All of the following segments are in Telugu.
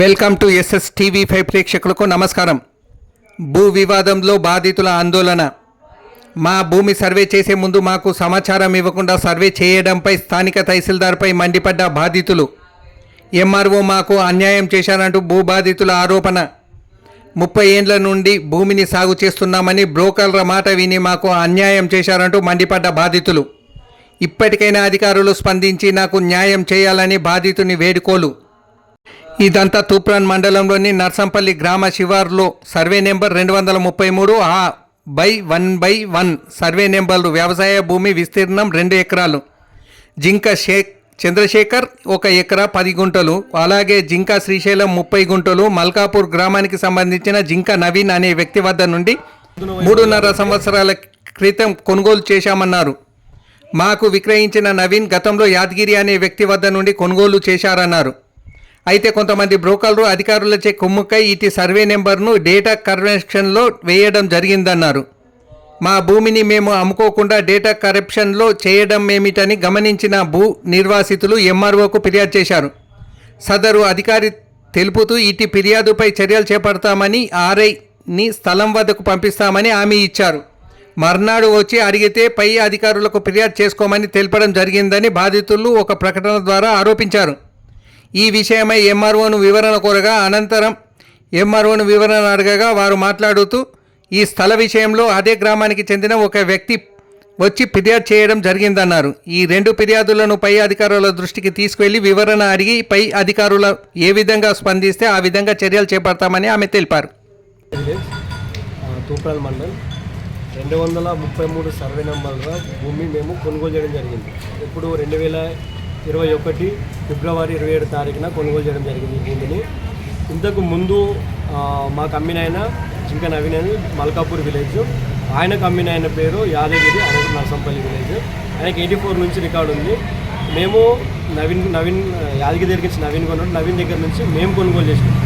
Welcome to S S TV ప్రేక్షకులకు నమస్కారం. భూ వివాదంలో బాధితుల ఆందోళన. మా భూమి సర్వే చేసే ముందు మాకు సమాచారం ఇవ్వకుండా సర్వే చేయడంపై స్థానిక తహసీల్దార్పై మండిపడ్డ బాధితులు. ఎంఆర్ఓ మాకు అన్యాయం చేశారంటూ భూ బాధితుల ఆరోపణ. ముప్పై ఏండ్ల నుండి భూమిని సాగు చేస్తున్నామని బ్రోకర్ల మాట విని మాకు అన్యాయం చేశారంటూ మండిపడ్డ బాధితులు. ఇప్పటికైనా అధికారులు స్పందించి నాకు న్యాయం చేయాలని బాధితుని వేడుకోలు. ఇదంతా తూప్రాన్ మండలంలోని నర్సంపల్లి గ్రామ శివార్లో. సర్వే నెంబర్ రెండు వందల ముప్పై మూడు. ఆ by one by one survey నెంబర్లు వ్యవసాయ భూమి విస్తీర్ణం రెండు ఎకరాలు. జింక షేక్ చంద్రశేఖర్ ఒక ఎకరా పది గుంటలు. అలాగే జింక శ్రీశైలం ముప్పై గుంటలు. మల్కాపూర్ గ్రామానికి సంబంధించిన జింక నవీన్ అనే వ్యక్తి వద్ద నుండి మూడున్నర సంవత్సరాల క్రితం కొనుగోలు చేశామన్నారు. మాకు విక్రయించిన నవీన్ గతంలో యాదగిరి అనే వ్యక్తి వద్ద నుండి కొనుగోలు చేశారన్నారు. అయితే కొంతమంది బ్రోకర్లు అధికారులచే కొమ్ముకై ఇటు సర్వే నెంబర్ను డేటా కరెక్షన్లో వేయడం జరిగిందన్నారు. మా భూమిని మేము అమ్ముకోకుండా డేటా కరప్షన్లో చేయడం ఏమిటని గమనించిన భూ నిర్వాసితులు ఎంఆర్ఓకు ఫిర్యాదు చేశారు. సదరు అధికారి తెలుపుతూ ఇటు ఫిర్యాదుపై చర్యలు చేపడతామని ఆర్ఐని స్థలం వద్దకు పంపిస్తామని హామీ ఇచ్చారు. మర్నాడు వచ్చి అడిగితే పై అధికారులకు ఫిర్యాదు చేసుకోమని తెలపడం జరిగిందని బాధితులు ఒక ప్రకటన ద్వారా ఆరోపించారు. ఈ విషయమై ఎంఆర్ఓను వివరణ కోరగా అనంతరం ఎంఆర్ఓను వివరణ అడగగా వారు మాట్లాడుతూ ఈ స్థల విషయంలో అదే గ్రామానికి చెందిన ఒక వ్యక్తి వచ్చి ఫిర్యాదు చేయడం జరిగిందన్నారు. ఈ రెండు ఫిర్యాదులను పై అధికారుల దృష్టికి తీసుకువెళ్ళి వివరణ అడిగి పై అధికారుల ఏ విధంగా స్పందిస్తే ఆ విధంగా చర్యలు చేపడతామని ఆమె తెలిపారు. తూప్రాల మండల్. రెండు వందల ముప్పై మూడు సర్వే నెంబర్ల భూమి మేము కొనుగోలు చేయడం జరిగింది. ఇప్పుడు రెండు వేల ఇరవై ఒకటి ఫిబ్రవరి ఇరవై ఏడు తారీఖున కొనుగోలు చేయడం జరిగింది ఈ భూమిని. ఇంతకు ముందు మా కమ్మిన ఆయన ఇంకా నవీన్ అని మల్కాపూర్ విలేజ్. ఆయన కమ్మిన ఆయన పేరు యాదగిరి అనేది నర్సంపల్లి విలేజ్. ఆయనకి ఎయిటీ ఫోర్ నుంచి రికార్డు ఉంది. మేము నవీన్ నవీన్ యాదగిరి దగ్గర వచ్చి నవీన్ కొన్నాడు. నవీన్ దగ్గర నుంచి మేము కొనుగోలు చేసినాం.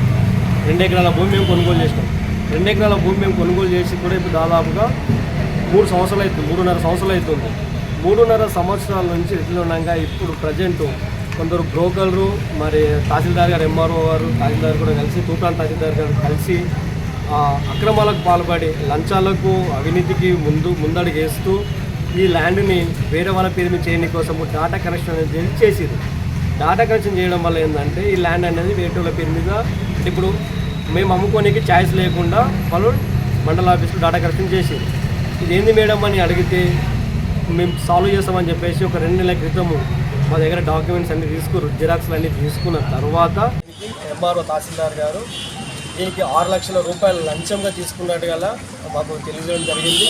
రెండు ఎకరాల భూమి మేము కొనుగోలు చేసినాం. రెండు ఎకరాల భూమి మేము కొనుగోలు చేసి కూడా ఇప్పుడు దాదాపుగా మూడు సంవత్సరాలు అవుతుంది మూడున్నర సంవత్సరాలు అవుతుంది. మూడున్నర సంవత్సరాల నుంచి ఇట్లా ఉండగా ఇప్పుడు ప్రజెంట్ కొందరు బ్రోకర్లు మరి తహసీల్దార్ గారు ఎంఆర్ఓ గారు తహసీల్దార్ కూడా కలిసి తూప్రాన్ తహసీల్దార్ గారు కలిసి ఆ, అక్రమాలకు పాల్పడి లంచాలకు అవినీతికి ముందు ముందడుగు వేస్తూ ఈ ల్యాండ్ని వేరే వాళ్ళ పేరు మీద చేయడం కోసం డాటా కనెక్షన్ అనేది చేసిరు డాటా కనెక్షన్ చేయడం వల్ల ఏంటంటే ఈ ల్యాండ్ అనేది వేరే వాళ్ళ పేరు మీద ఇప్పుడు మేము అమ్ముకోనికి ఛాయిస్ లేకుండా వాళ్ళు మండల ఆఫీస్లో డాటా కరెక్షన్ చేసేది ఇది ఏంది మేడం అని అడిగితే మేము సాల్వ్ చేస్తామని చెప్పేసి ఒక రెండు నెలల క్రితము మా దగ్గర డాక్యుమెంట్స్ అన్ని తీసుకున్నారు జిరాక్స్లు అన్ని తీసుకున్న తర్వాత ఎంఆర్ఓ తహసీల్దార్ గారు దీనికి ఆరు లక్షల రూపాయలు లంచంగా తీసుకున్నట్టు గల మాకు తెలియజేయడం జరిగింది.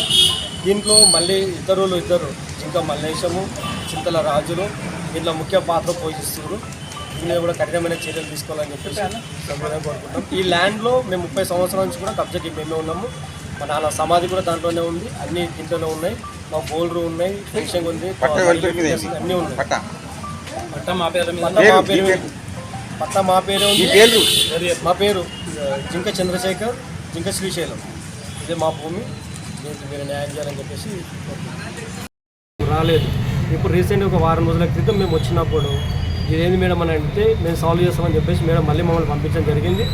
దీంట్లో మళ్ళీ ఇతరులు ఇద్దరు ఇంకా మల్లేశము చింతల రాజులు దీంట్లో ముఖ్య పాత్ర పోషిస్తున్నారు. దీని కూడా కఠినమైన చర్యలు తీసుకోవాలని చెప్పేసి కోరుకుంటాం. ఈ ల్యాండ్లో మేము ముప్పై సంవత్సరాల నుంచి కూడా కబ్జాకి మేమే ఉన్నాము. మా నాన్న సమాధి కూడా దాంట్లోనే ఉంది అన్ని దీంట్లోనే ఉన్నాయి. మా బోల్డర్ ఉన్నాయి ఫినిషింగ్ ఉంది అన్నీ ఉన్నాయి. పట్ట మా పేరు మా పేరు మీద- పట్ట మా పేరు ఉంది. మా పేరు ఆ, జింక చంద్రశేఖర్ జింక శ్రీశైలం. ఇదే మా భూమి. దీనికి మీరు న్యాయం చేయాలని చెప్పేసి రాలేదు. ఇప్పుడు రీసెంట్ ఒక వారం రోజుల క్రితం మేము వచ్చినప్పుడు ఇదేంది మేడం అని అంటే మేము సాల్వ్ చేస్తామని చెప్పేసి మేడం మళ్ళీ మమ్మల్ని పంపించడం జరిగింది.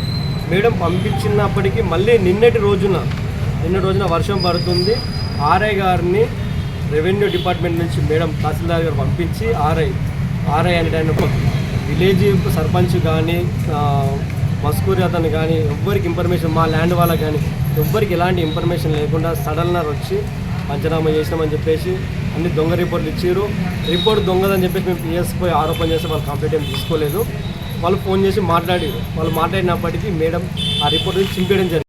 మేడం పంపించినప్పటికీ మళ్ళీ నిన్నటి రోజున నిన్నటి రోజున వర్షం పడుతుంది. ఆర్ఐ గారిని రెవెన్యూ డిపార్ట్మెంట్ నుంచి మేడం తహసీల్దార్ గారు పంపించి ఆర్ఐ ఆర్ఐ అంటే విలేజ్ సర్పంచ్ కానీ మస్కూరి అతను కానీ ఎవ్వరికి ఇన్ఫర్మేషన్ మా ల్యాండ్ వాళ్ళకి కానీ ఎవ్వరికి ఎలాంటి ఇన్ఫర్మేషన్ లేకుండా సడల్నర్ వచ్చి పంచనామా చేసినామని చెప్పేసి అన్ని దొంగ రిపోర్ట్లు ఇచ్చారు రిపోర్ట్ దొంగదని చెప్పేసి మేము పిఎస్ పోయి ఆరోపణ చేస్తే వాళ్ళు కంప్లీట్ ఏం తీసుకోలేదు. వాళ్ళు ఫోన్ చేసి మాట్లాడారు వాళ్ళు మాట్లాడినప్పటికీ మేడం ఆ రిపోర్ట్ చింపేయడం జరిగింది.